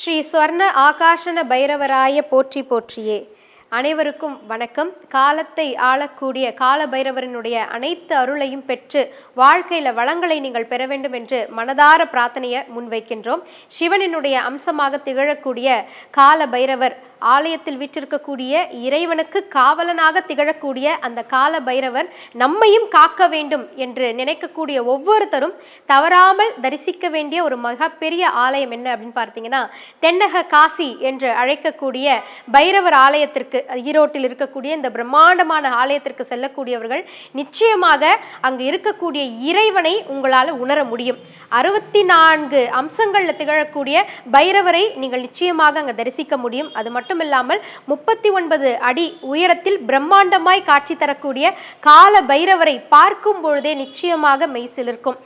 ஸ்ரீ ஸ்வர்ண ஆகாஷன பைரவராய போற்றி போற்றியே. அனைவருக்கும் வணக்கம். காலத்தை ஆளக்கூடிய கால பைரவரினுடைய அனைத்து அருளையும் பெற்று வாழ்க்கையில வளங்களை நீங்கள் பெற வேண்டும் என்று மனதார பிரார்த்தனையை முன்வைக்கின்றோம். சிவனினுடைய அம்சமாக திகழக்கூடிய கால பைரவர் ஆலயத்தில் வீற்றிருக்கக்கூடிய இறைவனுக்கு காவலனாக திகழக்கூடிய அந்த கால பைரவர் நம்மையும் காக்க வேண்டும் என்று நினைக்கக்கூடிய ஒவ்வொருத்தரும் தவறாமல் தரிசிக்க வேண்டிய ஒரு மிகப்பெரிய ஆலயம் என்ன அப்படின்னு பார்த்தீங்கன்னா தென்னக காசி என்று அழைக்கக்கூடிய பைரவர் ஆலயத்திற்கு ஈரோட்டில் இருக்கக்கூடிய இந்த பிரம்மாண்டமான ஆலயத்திற்கு செல்லக்கூடியவர்கள் நிச்சயமாக அங்கு இருக்கக்கூடிய இறைவனை உங்களால் உணர முடியும். அறுபத்தி நான்கு அம்சங்களில் திகழக்கூடிய பைரவரை நீங்கள் நிச்சயமாக அங்கே தரிசிக்க முடியும். அது மட்டும் இல்லாமல் முப்பத்தி ஒன்பது அடி உயரத்தில் பிரம்மாண்டமாய் காட்சி தரக்கூடிய கால பைரவரை பார்க்கும் பொழுதே நிச்சயமாக மெய்சிலிருக்கும்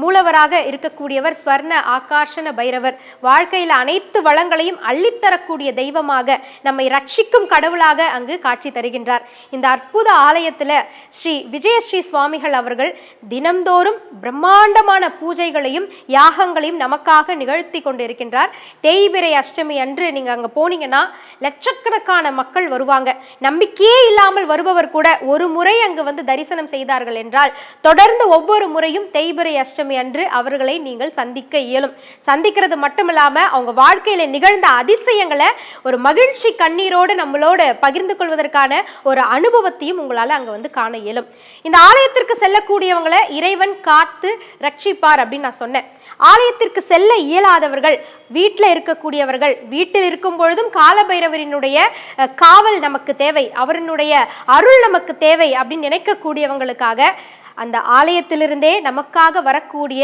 மூலவராக இருக்கக்கூடியவர் ஸ்வர்ண ஆகாஷன பைரவர். வாழ்க்கையில் அனைத்து வளங்களையும் அள்ளித்தரக்கூடிய தெய்வமாக நம்மை ரட்சிக்கும் கடவுளாக அங்கு காட்சி தருகின்றார். இந்த அற்புத ஆலயத்தில் ஸ்ரீ விஜயஸ்ரீ சுவாமிகள் அவர்கள் தினம்தோறும் பிரம்மாண்டமான பூஜைகள் பூஜைகளையும் யாகங்களையும் நமக்காக நிகழ்த்தி கொண்டிருக்கின்றார். தேய்பிரை அஷ்டமி அன்று நீங்கள் அங்கே போனீங்கன்னா லட்சக்கணக்கான மக்கள் வருவாங்க. நம்பிக்கையே இல்லாமல் வருபவர் கூட ஒரு முறை அங்கு வந்து தரிசனம் செய்தார்கள் என்றால் தொடர்ந்து ஒவ்வொரு முறையும் தேய்பிரை அஷ்டமி அன்று அவர்களை நீங்கள் சந்திக்க இயலும். சந்திக்கிறது மட்டுமில்லாமல் அவங்க வாழ்க்கையில் நிகழ்ந்த அதிசயங்களை ஒரு மகிழ்ச்சி கண்ணீரோடு நம்மளோட பகிர்ந்து கொள்வதற்கான ஒரு அனுபவத்தையும் உங்களால் அங்கே வந்து காண இயலும். இந்த ஆலயத்திற்கு செல்லக்கூடியவங்களை இறைவன் காத்து ரட்சிப்பார் அப்படின்னு நான் சொன்னேன். ஆலயத்திற்கு செல்ல இயலாதவர்கள் வீட்டில் இருக்கக்கூடியவர்கள் வீட்டில் இருக்கும் பொழுதும் காலபைரவரினுடைய காவல் நமக்கு தேவை அவரினுடைய அருள் நமக்கு தேவை அப்படின்னு நினைக்கக்கூடியவங்களுக்காக அந்த ஆலயத்திலிருந்தே நமக்காக வரக்கூடிய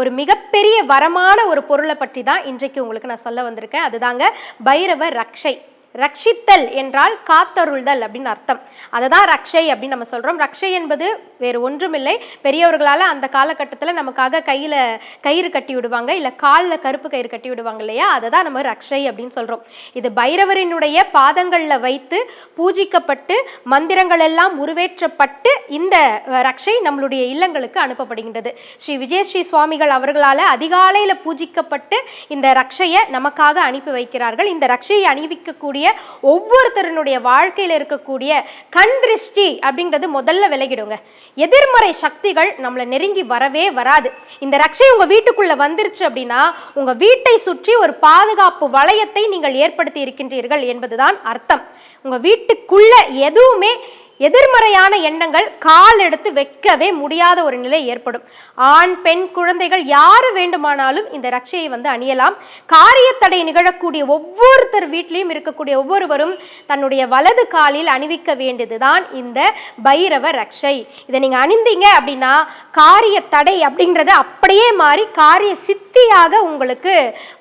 ஒரு மிகப்பெரிய வரமான ஒரு பொருளை பற்றி தான் இன்றைக்கு உங்களுக்கு நான் சொல்ல வந்திருக்கேன். அதுதாங்க பைரவ ரக்ஷை. ரட்சித்தல் என்றால் காத்தருள்தல் அப்படின்னு அர்த்தம். அதை தான் ரக்ஷை அப்படின்னு நம்ம சொல்கிறோம் ரக்ஷை என்பது வேறு ஒன்றுமில்லை. பெரியவர்களால் அந்த காலகட்டத்தில் நமக்காக கையில் கயிறு கட்டி விடுவாங்க. இல்லை காலில் கருப்பு கயிறு கட்டி விடுவாங்க இல்லையா? அதை தான் நம்ம ரக்ஷை அப்படின்னு சொல்கிறோம் இது பைரவரினுடைய பாதங்களில் வைத்து பூஜிக்கப்பட்டு மந்திரங்கள் எல்லாம் உருவேற்றப்பட்டு இந்த ரக்ஷை நம்மளுடைய இல்லங்களுக்கு அனுப்பப்படுகின்றது. ஸ்ரீ விஜயஸ்ரீ சுவாமிகள் அவர்களால் அதிகாலையில் பூஜிக்கப்பட்டு இந்த ரக்ஷையை நமக்காக அனுப்பி வைக்கிறார்கள். இந்த ரக்ஷையை அணிவிக்கக்கூடிய ஒவ்வொருத்தருடைய வாழ்க்கையில் இருக்கக்கூடிய கண் திருஷ்டி அப்படிங்கிறது முதல்ல விலகிடுங்க. எதிர்மறை சக்திகள் நம்மளை நெருங்கி வரவே வராது. இந்த ரக்ஷை உங்க வீட்டுக்குள்ள வந்துருச்சு அப்படின்னா உங்க வீட்டை சுற்றி ஒரு பாதுகாப்பு வளையத்தை நீங்கள் ஏற்படுத்தி இருக்கின்றீர்கள் என்பதுதான் அர்த்தம். உங்க வீட்டுக்குள்ள எதுவுமே எதிர்மறையான எண்ணங்கள் கால் எடுத்து வைக்கவே முடியாத ஒரு நிலை ஏற்படும். ஆண் பெண் குழந்தைகள் யார் வேண்டுமானாலும் இந்த ரட்சையை வந்து அணியலாம். காரியத்தடை நிகழக்கூடிய ஒவ்வொருத்தர் வீட்லேயும் இருக்கக்கூடிய ஒவ்வொருவரும் தன்னுடைய வலது காலில் அணிவிக்க வேண்டியதுதான் இந்த பைரவ ரக்ஷை. இதை நீங்கள் அணிந்தீங்க அப்படின்னா காரிய தடை அப்படின்றது அப்படியே மாறி காரிய சித்தியாக உங்களுக்கு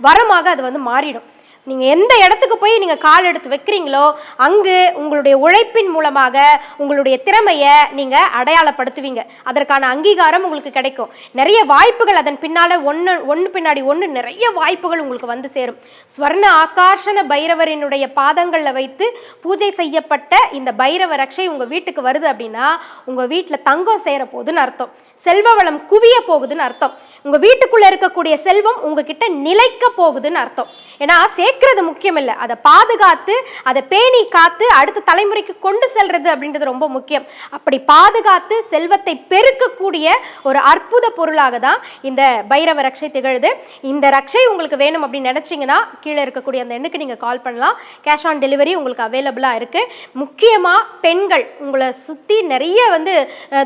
வரமாக அது வந்து மாறிடும். நீங்கள் எந்த இடத்துக்கு போய் நீங்கள் கால் எடுத்து வைக்கிறீங்களோ அங்கு உங்களுடைய உழைப்பின் மூலமாக உங்களுடைய திறமையை நீங்கள் அடையாளப்படுத்துவீங்க. அதற்கான அங்கீகாரம் உங்களுக்கு கிடைக்கும். நிறைய வாய்ப்புகள் அதன் பின்னால் ஒன்று ஒன்று பின்னாடி ஒன்று நிறைய வாய்ப்புகள் உங்களுக்கு வந்து சேரும். ஸ்வர்ண ஆகாஷன பைரவரினுடைய பாதங்களில் வைத்து பூஜை செய்யப்பட்ட இந்த பைரவ ரக்ஷை உங்கள் வீட்டுக்கு வருது அப்படின்னா உங்கள் வீட்டில் தங்கம் சேர போகுதுன்னு அர்த்தம். செல்வ வளம் குவிய போகுதுன்னு அர்த்தம். உங்கள் வீட்டுக்குள்ளே இருக்கக்கூடிய செல்வம் உங்ககிட்ட நிலைக்க போகுதுன்னு அர்த்தம். ஏன்னா சேர்க்கறது முக்கியம் இல்லை அதை பாதுகாத்து அதை பேணி காத்து அடுத்த தலைமுறைக்கு கொண்டு செல்றது அப்படின்றது ரொம்ப முக்கியம். அப்படி பாதுகாத்து செல்வத்தை பெருக்கக்கூடிய ஒரு அற்புத பொருளாக தான் இந்த பைரவ ரக்ஷை திகழுது. இந்த ரக்ஷை உங்களுக்கு வேணும் அப்படின்னு நினச்சிங்கன்னா கீழே இருக்கக்கூடிய அந்த எண்ணுக்கு நீங்கள் கால் பண்ணலாம். கேஷ் ஆன் டெலிவரி உங்களுக்கு அவைலபிளாக இருக்குது முக்கியமாக பெண்கள் உங்களை சுற்றி நிறைய வந்து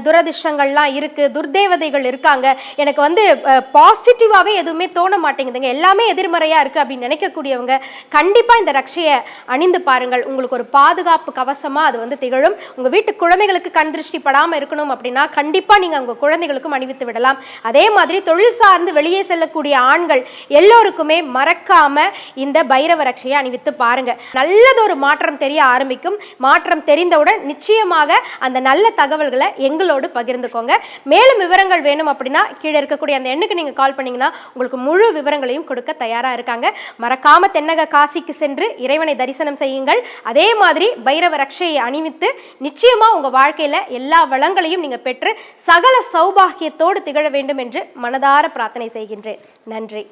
துரதிர்ஷ்டங்கள்லாம் இருக்குது துர்தேவதைகள் இருக்காங்க. எனக்கு வந்து பாசிட்டிவாகவே எதுவுமே தோண மாட்டேங்குதுங்க. எல்லாமே எதிர்மறையாக இருக்குது அப்படின்னு நினைக்கக்கூடியவங்க கண்டிப்பாக இந்த ரக்ஷையை அணிந்து பாருங்கள். உங்களுக்கு ஒரு பாதுகாப்பு கவசமாக அது வந்து திகழும். உங்கள் வீட்டு குழந்தைகளுக்கு கண் திருஷ்டி படாமல் இருக்கணும் அப்படின்னா கண்டிப்பாக நீங்கள் உங்கள் குழந்தைகளுக்கும் அணிவித்து விடலாம். அதே மாதிரி தொழில் சார்ந்து வெளியே செல்லக்கூடிய ஆண்கள் எல்லோருக்குமே மறக்காமல் இந்த பைரவ ரக்ஷையை அணிவித்து பாருங்கள் நல்லதொரு மாற்றம் தெரிய ஆரம்பிக்கும். மாற்றம் தெரிந்தவுடன் நிச்சயமாக அந்த நல்ல தகவல்களை எங்களோடு பகிர்ந்துக்கோங்க. மேலும் விவரங்கள் வேணும் அப்படின்னா கீழே இருக்கக்கூடிய அந்த எண்ணுக்கு நீங்க கால் பண்ணீங்கன்னா உங்களுக்கு முழு விவரங்களையும் கொடுக்க தயாராக இருக்காங்க. மறக்காம தென்னக காசிக்கு சென்று இறைவனை தரிசனம் செய்யுங்கள். அதே மாதிரி பைரவ ரக்ஷையை அணிவித்து நிச்சயமா உங்க வாழ்க்கையில எல்லா வளங்களையும் நீங்கள் பெற்று சகல சௌபாகியத்தோடு திகழ வேண்டும் என்று மனதார பிரார்த்தனை செய்கின்றேன். நன்றி.